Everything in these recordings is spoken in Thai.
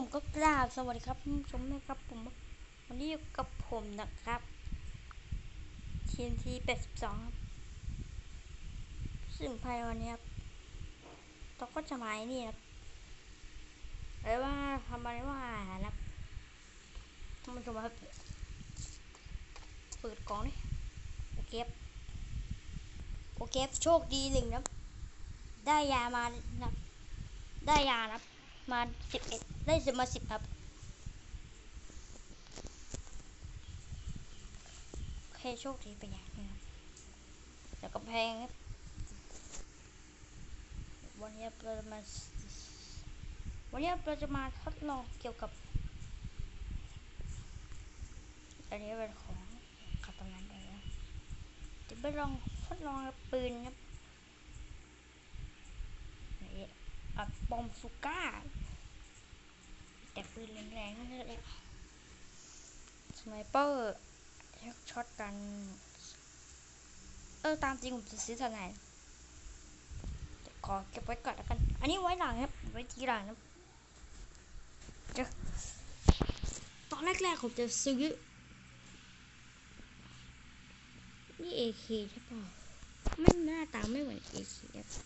ผมก็กราบสวัสดีครับคุณผู้ชมนะครับผมวันนี้อยู่กับผมนะครับ TNT 82ครับซึ่งภายวันนี้ครับเราก็จะมาไอ้นี่ครับเรียกว่าทำอะไรว่านะครับท่านผู้ชมครับเปิดกล่องดิโอเคบโอเคบโชคดีหนึ่งนะครับ ได้ยามานะได้ยานะครับ มาสิบเอ็ดได้สิบมาสิบครับโอเคโชคดีไปอย่างนึงครับแต่ก็แพงครับวันนี้เราจะมาวันนี้เราจะมาทดลองเกี่ยวกับ อันนี้เป็นของขับตรงนั้นเลยนะจะไปลองทดลองปืนครับนี่อัดบอมสุก้า แต่ปืนแรงๆนั่นแหละสไนเปอร์ช็อตกัน เออ ตามจริงผมจะซื้อทนายแต่ขอเก็บไว้ก่อนแล้วกัน อันนี้ไว้หลังครับ ไว้ทีหลังนะจอตอนแรกๆผมจะซื้อ นี่ AK ใช่ป่ะไม่หน้าตาไม่เหมือน AK ค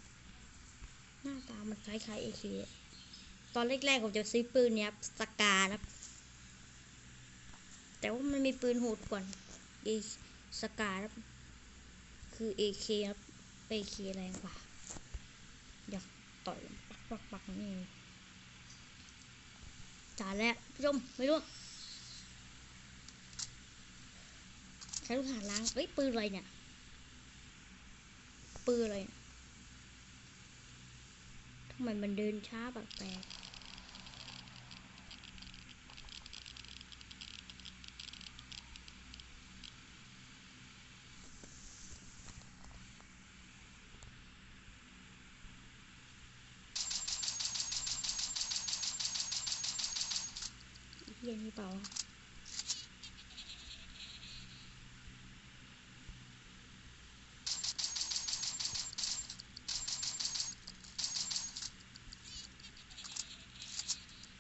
หน้าตามันคล้ายๆ AK ตอนแรกๆผมจะซื้อปืนเนี้ยสกานะครับ แต่ว่ามันมีปืนโหดกว่าเอสกาครับคือ AK ครับ AK แรงกว่า อยากต่อยปักปักปักนี่จ่าแล้วผู้ชมไม่รู้ใช้ลูกหาล้างเอ้ยปืนอะไรเนี่ย ปืนอะไรทำไมมันเดินช้าแปลกๆ เย็นนี่เปล่า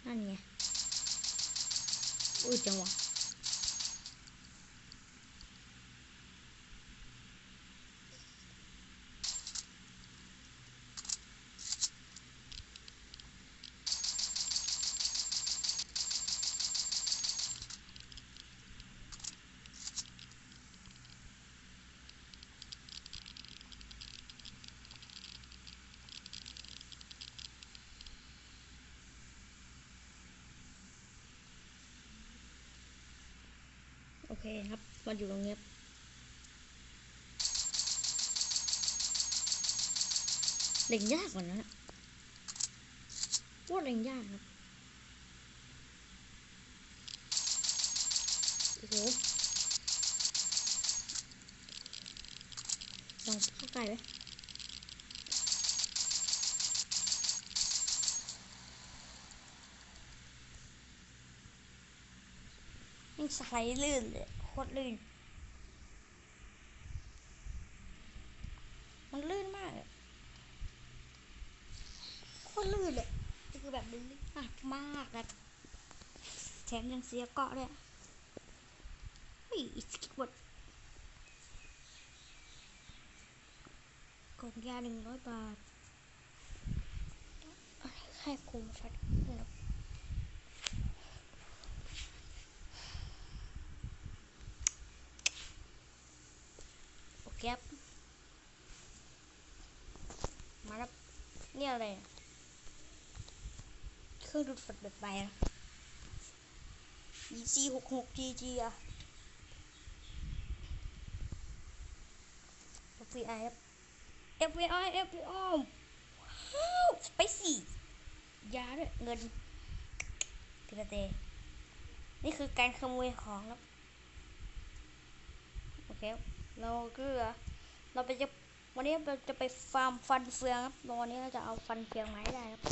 นั่นไงอุ้ยจังหวะโอ เคครับมาอยู่ตรงเนี้ยเล็งยากกว่านั้นอะว่าเล็งยากครับโอ้โหลองเข้าใกล้ไห มยังสไลด์ลื่นเลยโคตรลื่น มันลื่นมากอะโคตรลื่นเลยคือแบบลื่นมากมากนะแถมยังเสียเกาะด้วยเฮ้ยอีสกิบดกล่องยาหนึ่งร้อยบาทให้คุมชัดนะครับโอเคครับมาแล้วนี่ อะไรอะเครื่องดูดฝุ่นแบบใบนะ EC หกหก GG อะ FBI ครับ FBI FBI ว้าวสไปซี่ยาด้วยเงินพิลาเตนี่คือการขโมยของครับ โอเคครับเราก็เราไปจะ วันนี้เราจะไปฟาร์มฟันเฟืองครับวันนี้เราจะเอาฟันเฟืองมาให้ได้ครับ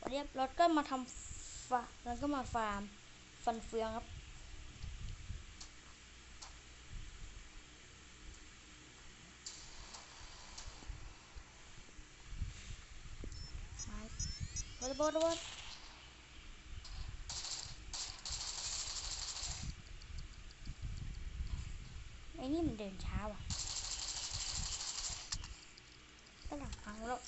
วันนี้เราก็มาทำฟาร์มเราก็มาฟาร์มฟันเฟืองครับระเบิดระเบิดไอ้นี่ เดินช้าว่ะก็หลังพังแล้ว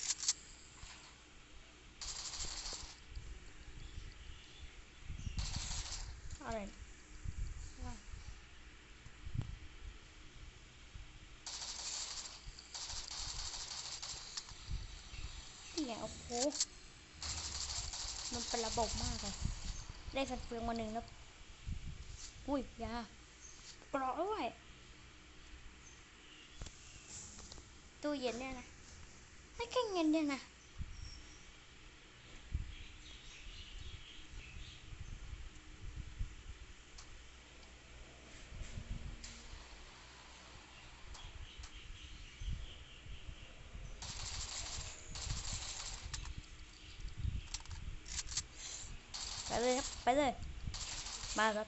อะไรว่านี่ไงโอ้โห มันเป็นระบบมากเลย ได้ฟันเฟืองมาหนึ่งแล้ว อุ้ยยากราะด้วย ตู้เย็นเนี่ยนะให้แค่เงินเนี่ยนะไปเลยครับ ไปเลย มาแล้ว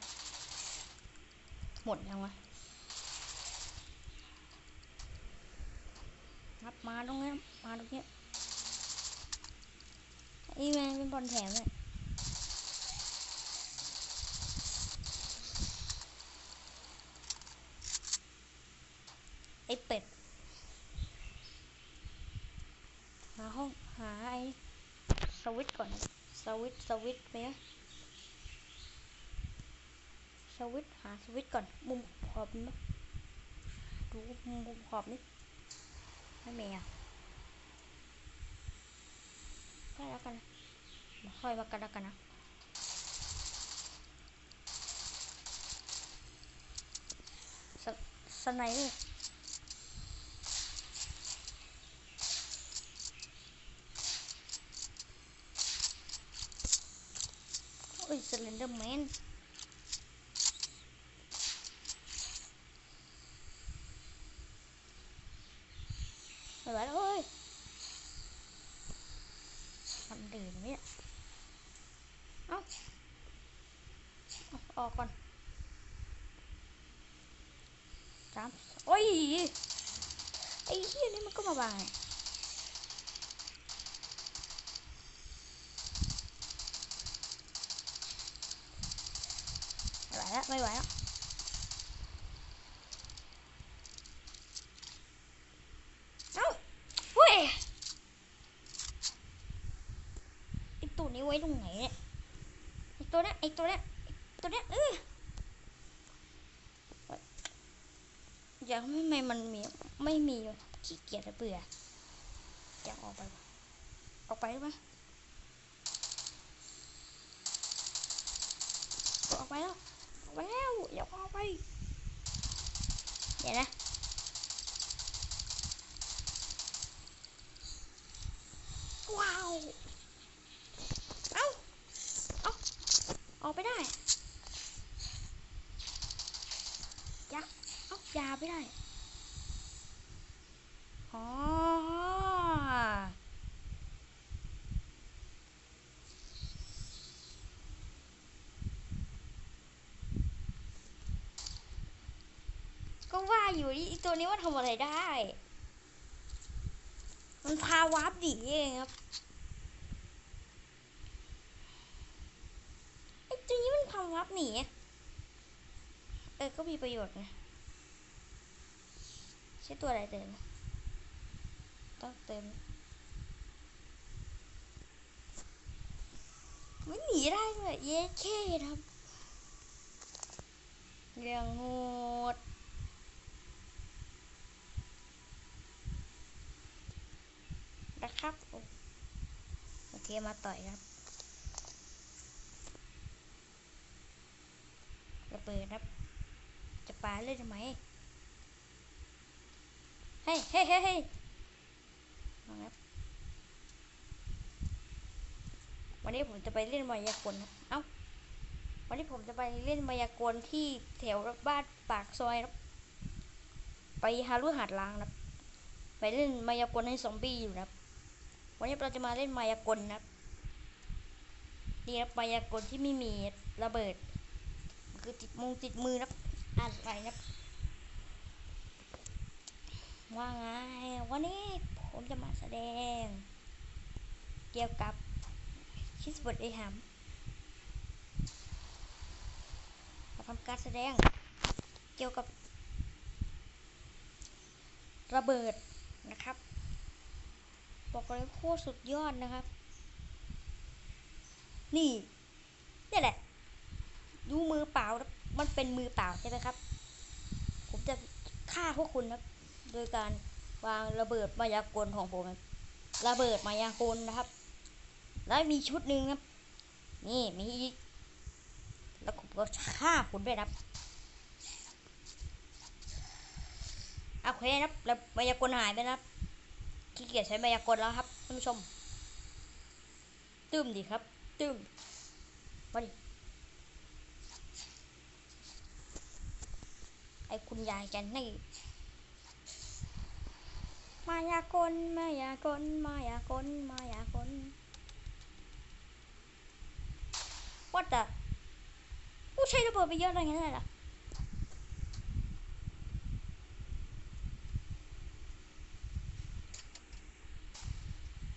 หมดยังวะ ครับมาตรงนี้มาตรงนี้นี่แม่งเป็นบอลแถมเลยไอเป็ดหาห้องหาไอสวิตก่อนสวิตสวิตไหมสวิตหาสวิตก่อนมุมขอบมั้ยดูมุมขอบนี่ ไม่มีอะก็แล้วกันนะเดี๋ยวค่อยมากันแล้วกันนะสสไนเปอร์โอ้ยสเลนเดอร์แมน ไม่ไหวแล้วเฮ้ย มันดื่นเนี่ยเอ้าเอาออกก่อนสามโอ้ ยไอ้เหี้ยนี่มันก็มาบางไม่ไหวแล้วไม่ไหวแล้วเอ้าเว้ยไอตัวนี้ไว้ตรงไหนเนี่ยไอตัวเนี้ยไอตัวเนี้ยไอ้ตัวเนี้ยเออ อยากไม่ไม่มันมีไม่มีขี้เกียจอะเบื่ออยากออกไป ออกไปไหมออกไปแล้วออกไปแล้วอยากออกไปเดี๋ยวนะว้าว เอ้าเอาออกไปได้ยาเอ้ายาไม่ได้ อ๋อ ก็ว่าอยู่ไอีตัวนี้ว่าทำอะไรได้ มันพาวาร์ปดีเองครับไอ้ตัวนี้มันพาวาร์ปหนีอะเออ ก็มีประโยชน์นะใช้ตัวอะไรเติม ต้องเติมไม่หนีได้ด้วยเย้เคครับเรื่องโหดนะครับโอเคมาต่อยครับระเบิดครับ จะปาเล่นทำไม เฮ้ยเฮ้ยเฮ้ยเฮ้ยวันนี้ผมจะไปเล่นมายากลครับเอ้า วันนี้ผมจะไปเล่นมายากลที่แถวบ้านปากซอยครับ ไปฮารุหาดล้างนะครับ ไปเล่นมายากลให้ซอมบี้อยู่นะครับ วันนี้เราจะมาเล่นมายากลนะครับ นี่ครับมายากลที่ไม่มีระเบิด คือติดมงติดมือนะครับอะไรนะครับ ว่าไงวันนี้ผมจะมาแสดง เกี่ยวกับคิสบทไอหามมาทำการแสดงเกี่ยวกับ ระเบิดนะครับ บอกเลยโคตรสุดยอดนะครับ นี่นี่แหละ ดูมือเปล่า มันเป็นมือเปล่าใช่ไหมครับ ผมจะฆ่าพวกคุณนะ โดยการวางระเบิดมายากลของผมระเบิดมายากลนะครับ แล้วมีชุดหนึ่งครับ นี่มีอีกแล้วผมก็ฆ่าคุณด้วยนะครับโอเคนะครับแล้วมายากลหายไปนะครับขี้เกียจใช้มายากลแล้วครับท่านผู้ชม ตึมดีครับ ตึมมาดิไอ้คุณยายแกนี่ มายากลมายากลมายากลมายากล What the ผู้ใช้ระเบิดไปเยอะอะไรเงี้ยเลยล่ะ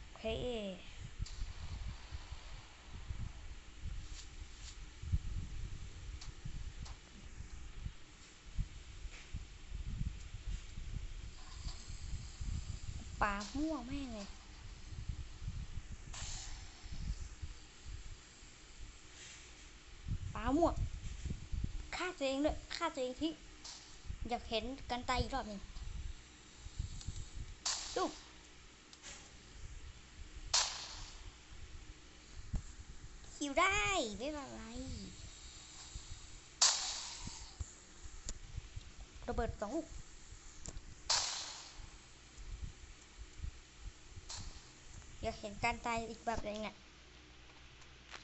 โอเค ปลา ม่วงแม่งเลยปลาม่วงฆ่าตัวเองด้วยฆ่าตัวเองที่อยากเห็นกันตายอีกรอบหนึ่งดูหิวได้ไม่เป็นไรระเบิดสองลูก อยากเห็นการตายอีกแบบหนึงอะ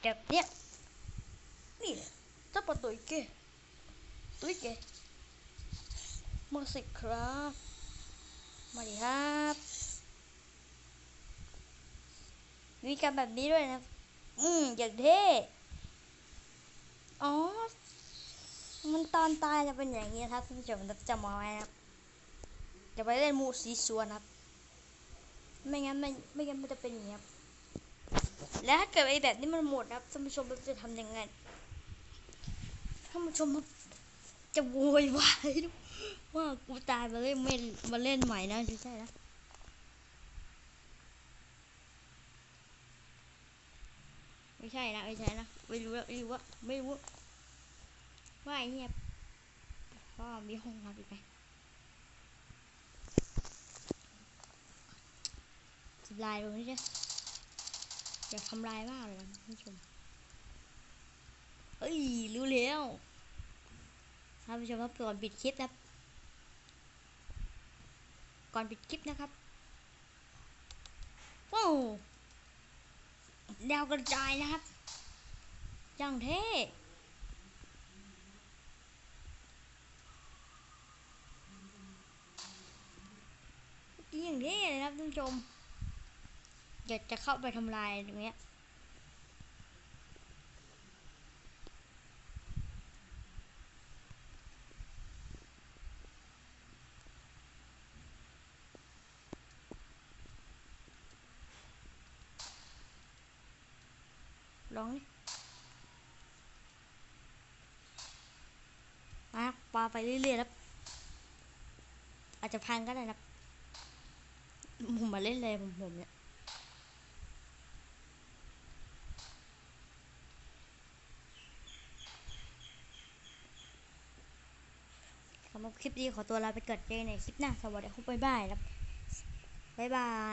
แบบเนี้ยนี่แหละถ้าปะตุยเกตุยเกมาสิครับ มาดิครับมีการแบบนี้ด้วยนะ อืมอย่างเท่ อ๋อ มันตอนตายจะเป็นอย่างนี้นะครับท่านผู้ชมจำเอาไว้ครับ จะไปเล่นมูสีสวนครับ ไม่งั้นไม่ไม่งั้นมันจะเป็นอย่างนี้ครับ แล้วถ้าเกิดไอแบบนี้มันหมดครับท่านผู้ชมเราจะทำยังไงท่านผู้ชมจะโวยวายว่ากูตายมาเล่นไม่มาเล่นใหม่นะไม่ใช่นะไม่ใช่นะไม่ใช่นะไม่รู้แล้วไม่รู้ว่าไม่รู้ว่าไอ้เนี่ยพ่อมีห้องน้ำอีกไหม ทำลายตรงนี้จ้อย่าทำลายมากเลยนะท่านผู้ชม เฮ้ย รู้แล้วท่านผู้ชมครับก่อนปิดคลิปนะครับ ก่อนปิดคลิปนะครับ ว้าวดาวกระจายนะครับอย่างเท่อย่งเท่เลยนะครับท่านผู้ชม อยากจะเข้าไปทำลายตรงเนี้ยลองนี่มาปาไปเรื่อยๆแล้วอาจจะพังก็ได้นะผมมาเล่นเลยผมผมเนี่ย สำหรับคลิปนี้ขอตัวลาไปเกิดเจอในคลิปหน้า สวัสดีครับบ๊ายบายครับบ๊ายบาย